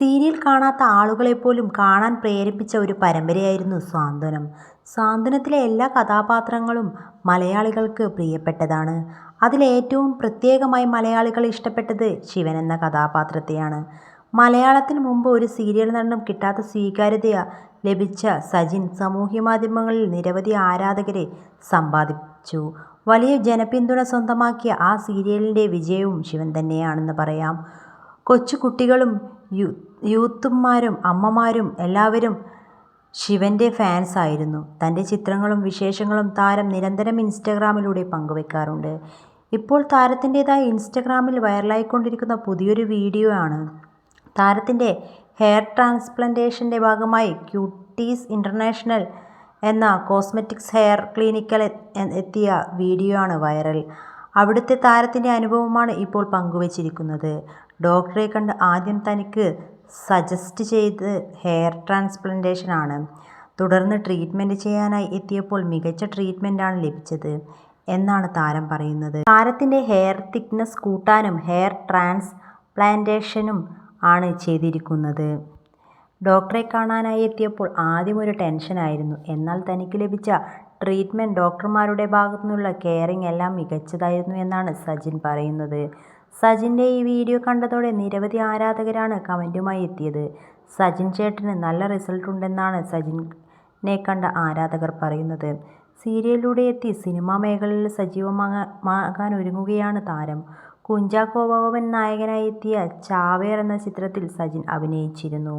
Serial കാണാത്ത ആളുകളെപ്പോലും കാണാൻ പ്രേരിപ്പിച്ച ഒരു പരമ്പരയായിരുന്നു സാന്ത്വനം. സാന്ത്വനത്തിലെ എല്ലാ കഥാപാത്രങ്ങളും മലയാളികൾക്ക് പ്രിയപ്പെട്ടതാണ്. അതിലേറ്റവും പ്രത്യേകമായി മലയാളികൾ ഇഷ്ടപ്പെട്ടത് ശിവൻ എന്ന കഥാപാത്രത്തെയാണ്. മലയാളത്തിന് മുമ്പ് ഒരു സീരിയൽ നടനും കിട്ടാത്ത സ്വീകാര്യത ലഭിച്ച സജിൻ സാമൂഹ്യ മാധ്യമങ്ങളിൽ നിരവധി ആരാധകരെ സമ്പാദിച്ചു. വലിയ ജനപിന്തുണ സ്വന്തമാക്കിയ ആ സീരിയലിന്റെ വിജയവും ശിവൻ തന്നെയാണെന്ന് പറയാം. കൊച്ചുകുട്ടികളും യൂത്തുമാരും അമ്മമാരും എല്ലാവരും ശിവന്റെ ഫാൻസായിരുന്നു. തന്റെ ചിത്രങ്ങളും വിശേഷങ്ങളും താരം നിരന്തരം ഇൻസ്റ്റഗ്രാമിലൂടെ പങ്കുവെക്കാറുണ്ട്. ഇപ്പോൾ താരത്തിന്റെതായ ഇൻസ്റ്റഗ്രാമിൽ വൈറലായിക്കൊണ്ടിരിക്കുന്ന പുതിയൊരു വീഡിയോ ആണ്. താരത്തിന്റെ ഹെയർ ട്രാൻസ്പ്ലാന്റേഷന്റെ ഭാഗമായി ക്യൂട്ടീസ് ഇന്റർനാഷണൽ എന്ന കോസ്മെറ്റിക്സ് ഹെയർ ക്ലിനിക്കൽ എത്തിയ വീഡിയോ ആണ് വൈറൽ. അവിടുത്തെ താരത്തിന്റെ അനുഭവമാണ് ഇപ്പോൾ പങ്കുവച്ചിരിക്കുന്നത് ഡോക്ടറെ കണ്ട് ആദ്യം തനിക്ക് സജസ്റ്റ് ചെയ്ത് ഹെയർ ട്രാൻസ്പ്ലാന്റേഷൻ ആണ്. തുടർന്ന് ട്രീറ്റ്മെന്റ് ചെയ്യാനായി എത്തിയപ്പോൾ മികച്ച ട്രീറ്റ്മെന്റാണ് ലഭിച്ചത് എന്നാണ് താരം പറയുന്നത്. താരത്തിന്റെ ഹെയർ തിക്നെസ് കൂട്ടാനും ഹെയർ ട്രാൻസ്പ്ലാന്റേഷനും ആണ് ചെയ്തിരിക്കുന്നത്. ഡോക്ടറെ കാണാനായി എത്തിയപ്പോൾ ആദ്യം ഒരു ടെൻഷനായിരുന്നു. എന്നാൽ തനിക്ക് ലഭിച്ച ട്രീറ്റ്മെന്റ് ഡോക്ടർമാരുടെ ഭാഗത്തു നിന്നുള്ള കെയറിങ് എല്ലാം മികച്ചതായിരുന്നു എന്നാണ് സജിൻ പറയുന്നത്. സജിന്റെ ഈ വീഡിയോ കണ്ടതോടെ നിരവധി ആരാധകരാണ് കമന്റുമായി എത്തിയത്. സജിൻ ചേട്ടന് നല്ല റിസൾട്ട് ഉണ്ടെന്നാണ് സജിനെ കണ്ട ആരാധകർ പറയുന്നത്. സീരിയലിലൂടെ എത്തി സിനിമാ മേഖലയിൽ സജീവമാകാൻ ഒരുങ്ങുകയാണ് താരം. കുഞ്ചാക്കോ ബോബൻ നായകനായി എത്തിയ ചാവേർ എന്ന ചിത്രത്തിൽ സജിൻ അഭിനയിച്ചിരുന്നു.